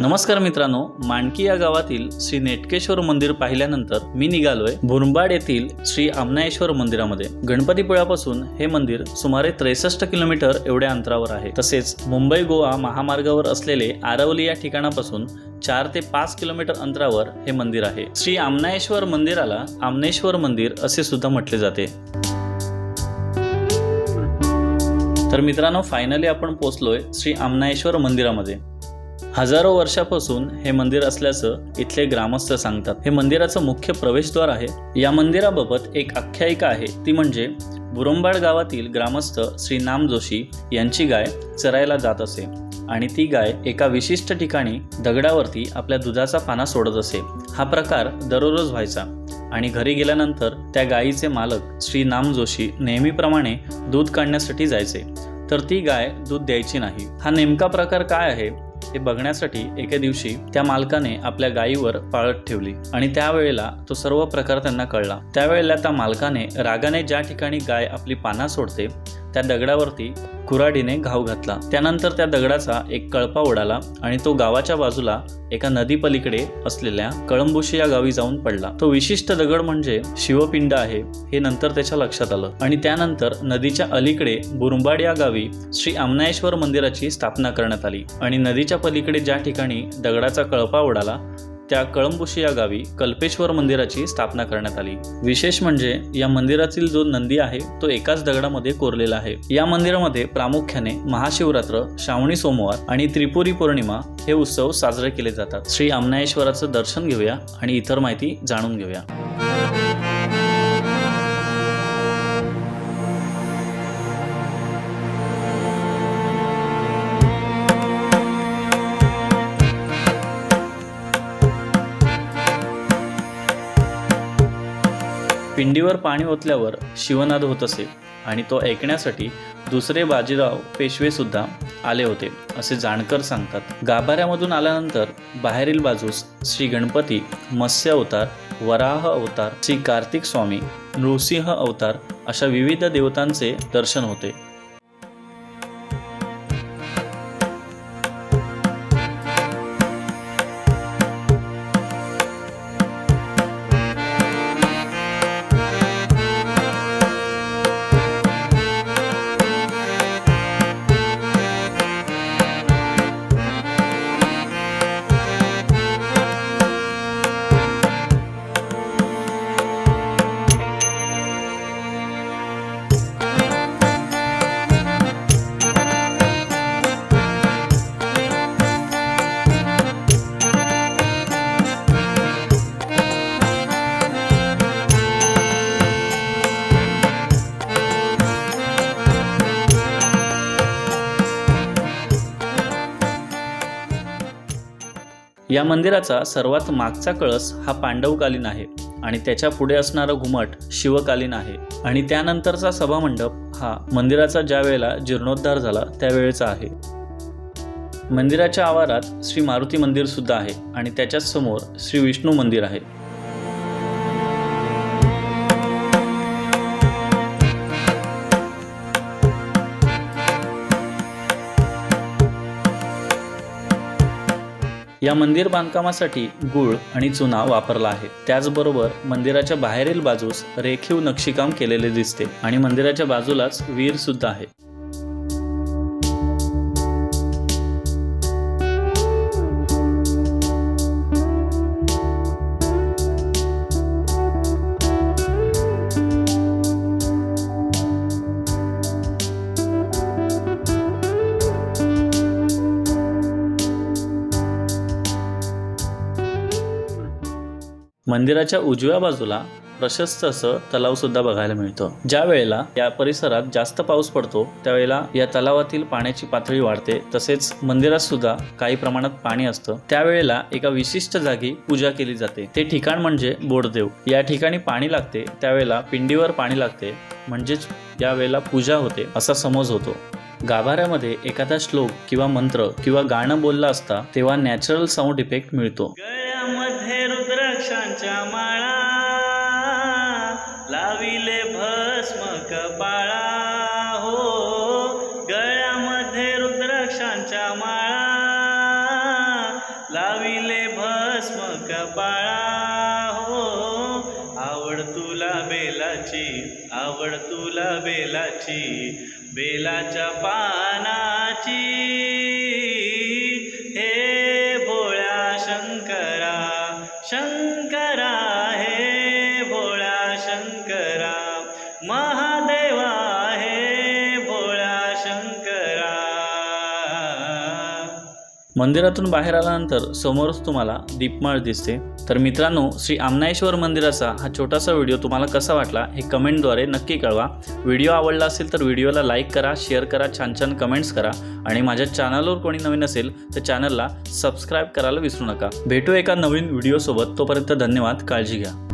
नमस्कार मित्रांनो मांडकी या गावातील श्री नेटकेश्वर मंदिर पाहिल्यानंतर मी निघालोय भुरंबाड येथील श्री आमनायेश्वर मंदिरामध्ये. गणपतीपुळ्यापासून हे मंदिर सुमारे त्रेसष्ट किलोमीटर एवढ्या अंतरावर आहे. तसेच मुंबई गोवा महामार्गावर असलेले आरवली या ठिकाणापासून चार ते पाच किलोमीटर अंतरावर हे मंदिर आहे. श्री आमनायेश्वर मंदिराला आमनेश्वर मंदिर असे सुद्धा म्हटले जाते. तर मित्रांनो फायनली आपण पोचलोय श्री आमनायेश्वर मंदिरामध्ये. हजारो वर्षापासून हे मंदिर असल्याचं इथले ग्रामस्थ सांगतात. हे मंदिराचं मुख्य प्रवेशद्वार आहे. या मंदिराबाबत एक आख्यायिका आहे. ती म्हणजे बुरंबाड गावातील ग्रामस्थ श्री नाम जोशी यांची गाय चरायला जात असे आणि ती गाय एका विशिष्ट ठिकाणी दगडावरती आपल्या दुधाचा पाना सोडत असे. हा प्रकार दररोज व्हायचा आणि घरी गेल्यानंतर त्या गायीचे मालक श्री नाम जोशी नेहमीप्रमाणे दूध काढण्यासाठी जायचे. तर ती गाय दूध द्यायची नाही. हा नेमका प्रकार काय आहे? हे बघण्यासाठी एके दिवशी त्या मालकाने आपल्या गायीवर पाळत ठेवली आणि त्यावेळेला तो सर्व प्रकार त्यांना कळला. त्यावेळेला त्या मालकाने रागाने ज्या ठिकाणी गाय आपली पाना सोडते त्या दगडावरती कुऱ्हाडीने घाव घातला. त्यानंतर त्या दगडाचा एक कळपा उडाला आणि तो गावाच्या बाजूला एका नदी पलीकडे असलेल्या कळंबुशी या गावी जाऊन पडला. तो विशिष्ट दगड म्हणजे शिवपिंड आहे हे नंतर त्याच्या लक्षात आलं. आणि त्यानंतर नदीच्या अलीकडे बुरंबाड या गावी श्री आमनायेश्वर मंदिराची स्थापना करण्यात आली. आणि नदीच्या पलीकडे ज्या ठिकाणी दगडाचा कळपा उडाला त्या कळंबुशी या गावी कल्पेश्वर मंदिराची स्थापना करण्यात आली. विशेष म्हणजे या मंदिरातील जो नंदी आहे तो एकाच दगडामध्ये कोरलेला आहे. या मंदिरामध्ये प्रामुख्याने महाशिवरात्र श्रावणी सोमवार आणि त्रिपुरी पौर्णिमा हे उत्सव साजरे केले जातात. श्री आमनायेश्वराचं दर्शन घेऊया आणि इतर माहिती जाणून घेऊया. पिंडीवर पाणी ओतल्यावर शिवनाद होत असे आणि तो ऐकण्यासाठी दुसरे बाजीराव पेशवे सुद्धा आले होते असे जाणकर सांगतात. गाभाऱ्यामधून आल्यानंतर बाहेरील बाजूस श्री गणपती मत्स्य अवतार वराह अवतार श्री कार्तिक स्वामी नृसिंह अवतार अशा विविध देवतांचे दर्शन होते. या मंदिराचा सर्वात मागचा कळस हा पांडवकालीन आहे आणि त्याच्या पुढे असणारं घुमट शिवकालीन आहे. आणि त्यानंतरचा सभामंडप हा मंदिराचा ज्या वेळेला जीर्णोद्धार झाला त्यावेळेचा आहे. मंदिराच्या आवारात श्री मारुती मंदिर सुद्धा आहे आणि त्याच्याच समोर श्री विष्णू मंदिर आहे. या मंदिर बांधकामासाठी गुळ आणि चुना वापरला आहे. त्याचबरोबर मंदिराच्या बाहेरील बाजूस रेखीव नक्षीकाम केलेले दिसते आणि मंदिराच्या बाजूलाच वीर सुद्धा आहे. मंदिराच्या उजव्या बाजूला प्रशस्त असं तलाव सुद्धा बघायला मिळतं. ज्या वेळेला या परिसरात जास्त पाऊस पडतो त्यावेळेला या तलावातील पाण्याची पातळी वाढते. तसेच मंदिरात सुद्धा काही प्रमाणात पाणी असतं. त्यावेळेला एका विशिष्ट जागी पूजा केली जाते. ते ठिकाण म्हणजे बोडदेव या ठिकाणी पाणी लागते. त्यावेळेला पिंडीवर पाणी लागते. म्हणजेच यावेळेला पूजा होते असा समज होतो. गाभाऱ्यामध्ये एखादा श्लोक किंवा मंत्र किंवा गाणं बोलला असता तेव्हा नॅचरल साऊंड इफेक्ट मिळतो. फुलांच्या माळा लाविले भस्म कपाळा. हो गळ्यामध्ये रुद्राक्षांच्या माळा लाविले भस्म कपाळा. हो आवड तुला बेलाची आवड तुला बेलाची बेलाच्या पानाची. मंदिरातून बाहेर आल्यानंतर समोरच तुम्हाला दीपमाळ दिसते. तर मित्रांनो श्री आमनायेश्वर मंदिराचा हा छोटासा व्हिडिओ तुम्हाला कसा वाटला हे कमेंटद्वारे नक्की कळवा. व्हिडिओ आवडला असेल तर व्हिडिओला लाईक करा शेअर करा छान छान कमेंट्स करा आणि माझ्या चॅनलवर कोणी नवीन असेल तर चॅनलला सबस्क्राईब करायला विसरू नका. भेटू एका नवीन व्हिडिओसोबत. तोपर्यंत धन्यवाद. काळजी घ्या.